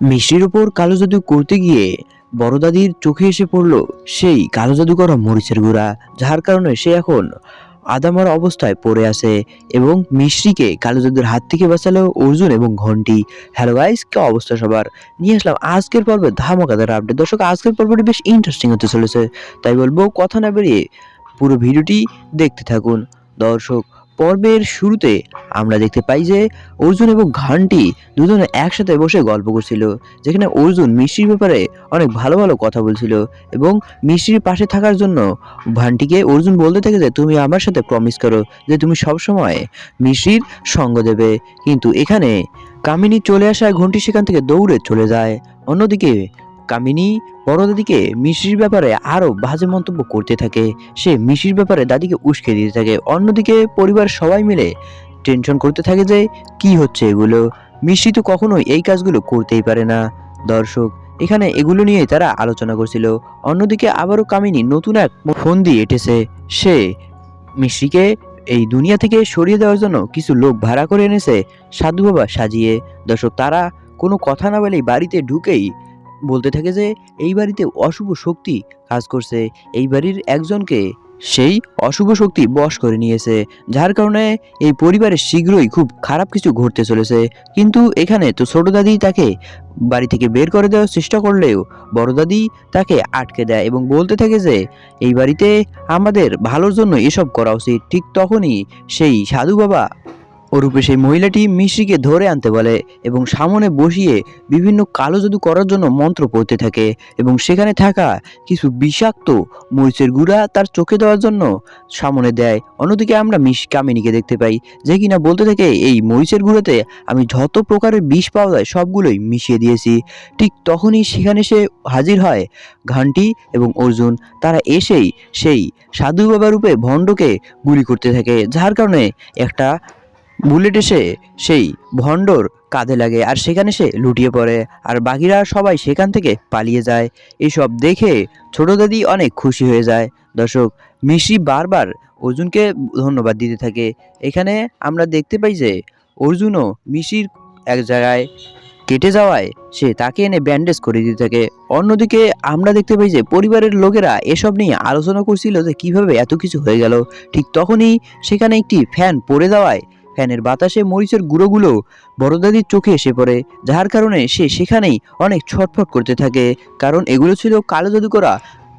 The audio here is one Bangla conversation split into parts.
মিষ্টির উপর কালো জাদু করতে গিয়ে বড় দাদির চোখে এসে পড়ল সেই কালো জাদু করা মরিচের গুঁড়া, যার কারণে সে এখন আদামার অবস্থায় পড়ে আছে এবং মিষ্টিকে কালো জাদুর হাত থেকে বাঁচালো অর্জুন এবং ঘন্টি। হ্যালো গাইস, কি অবস্থা সবার? নিয়ে আসলাম আজকের পর্বে ধামাকাদার আপডেট। দর্শক, আজকের পর্বটি বেশ ইন্টারেস্টিং হতে চলেছে, তাই বলব কথা না বেরিয়ে পুরো ভিডিওটি দেখতে থাকুন। দর্শক পর্বের শুরুতে আমরা দেখতে পাই যে অর্জুন এবং ঘান্টি দুজনে একসাথে বসে গল্প করছিল, যেখানে অর্জুন মিষ্টির ব্যাপারে অনেক ভালো ভালো কথা বলছিল এবং মিষ্টির পাশে থাকার জন্য ভান্টিকে অর্জুন বলতে থাকে যে, তুমি আমার সাথে প্রমিস করো যে তুমি সবসময় মিষ্টির সঙ্গ দেবে। কিন্তু এখানে কামিনী চলে আসায় ঘন্টি সেখান থেকে দৌড়ে চলে যায়। অন্যদিকে কামিনী বড় দাদিকে মিষ্টির ব্যাপারে আরও বাজে মন্তব্য করতে থাকে। সে মিষ্টির ব্যাপারে দাদিকে উস্কে দিতে থাকে। অন্যদিকে পরিবার সবাই মিলে টেনশন করতে থাকে যে, কি হচ্ছে এগুলো? মিষ্টি তো কখনোই এই কাজগুলো করতেই পারে না। দর্শক, এখানে এগুলো নিয়ে তারা আলোচনা করছিল। অন্যদিকে আবারও কামিনী নতুন এক ফোন দিয়ে এঁটেছে। সে মিষ্টিকে এই দুনিয়া থেকে সরিয়ে দেওয়ার জন্য কিছু লোক ভাড়া করে এনেছে সাধু বাবা সাজিয়ে। দর্শক, তারা কোনো কথা না বলেই বাড়িতে ঢুকেই বলতে থাকে যে, এই বাড়িতে অশুভ শক্তি কাজ করছে। এই বাড়ির একজনকে সেই অশুভ শক্তি বশ করে নিয়েছে, যার কারণে এই পরিবারের শীঘ্রই খুব খারাপ কিছু ঘটতে চলেছে। কিন্তু এখানে তো ছোট দাদি তাকে বাড়ি থেকে বের করে দেওয়ার চেষ্টা করলেও বড় দাদি তাকে আটকে দেয় এবং বলতে থাকে যে, এই বাড়িতে আমাদের ভালোর জন্য এসব করা উচিত। ঠিক তখনই সেই সাধু বাবা ওরূপে সেই মহিলাটি মিশ্রিকে ধরে আনতে বলে এবং সামনে বসিয়ে বিভিন্ন কালো জাদু করার জন্য মন্ত্র পড়তে থাকে এবং সেখানে থাকা কিছু বিষাক্ত মরিচের গুঁড়া তার চোখে দেওয়ার জন্য সামনে দেয়। অন্যদিকে আমরা মিশ কামিনীকে দেখতে পাই যে কিনা বলতে থাকে, এই মরিচের গুঁড়োতে আমি যত প্রকারের বিষ পাওয়া যায় সবগুলোই মিশিয়ে দিয়েছি। ঠিক তখনই সেখানে সে হাজির হয় ঘান্টি এবং অর্জুন। তারা এসেই সেই সাধু বাবা রূপে ভণ্ডকে গুলি করতে থাকে, যার কারণে একটা বুলেট এসে সেই ভণ্ডর কাঁধে লাগে আর সেখানে সে লুটিয়ে পড়ে আর বাকিরা সবাই সেখান থেকে পালিয়ে যায়। এসব দেখে ছোট দাদি অনেক খুশি হয়ে যায়। দর্শক মিশি বারবার অর্জুনকে ধন্যবাদ দিতে থাকে। এখানে আমরা দেখতে পাই যে অর্জুনও মিশির এক জায়গায় কেটে যাওয়ায় সে তাকে এনে ব্যান্ডেজ করে দিতে থাকে। অন্যদিকে আমরা দেখতে পাই যে পরিবারের লোকেরা এসব নিয়ে আলোচনা করছিল যে কীভাবে এত কিছু হয়ে গেল। ঠিক তখনই সেখানে একটি ফ্যান পড়ে দেওয়ায় ফ্যানের বাতাসে মরিচের গুঁড়োগুলো বড়দাদির চোখে এসে পড়ে যাহার কারণে সে সেখানেই অনেক ছটফট করতে থাকে। কারণ এগুলো ছিল কালো জাদু করা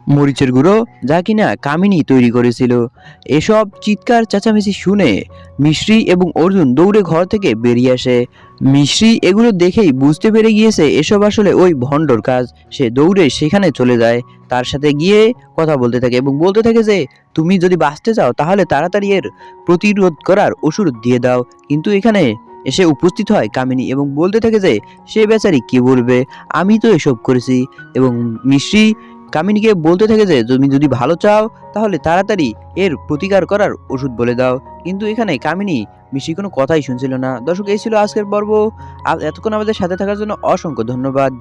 মরিচের গুঁড়ো যা কিনা কামিনী তৈরি করেছিল। এসব চিৎকার চেঁচামেচি শুনে মিশ্রি এবং অর্জুন দৌড়ে ঘর থেকে বেরিয়ে আসে। মিশ্রি এগুলো দেখেই বুঝতে পেরে গিয়েছে এসব আসলে ওই ভণ্ডর কাজ। সে দৌড়ে সেখানে চলে যায়। তার সাথে গিয়ে কথা বলতে থাকে এবং বলতে থাকে যে, তুমি যদি বাঁচতে চাও তাহলে তাড়াতাড়ি এর প্রতিরোধ করার ওষুধ দিয়ে দাও। কিন্তু এখানে এসে উপস্থিত হয় কামিনী এবং বলতে থাকে যে, সে বেচারি কি বলবে? আমি তো এসব করেছি। এবং মিশ্রি কামিনীকে বলতে থাকে যে, তুমি যদি ভালো চাও, তাহলে তাড়াতাড়ি এর প্রতিকার করার ওষুধ বলে দাও। কিন্তু এখানে কামিনী বেশি কোনো কথাই শুনছিল না। দর্শক, এই ছিল আজকের পর্ব। এতক্ষণ আমাদের সাথে থাকার জন্য অসংখ্য ধন্যবাদ।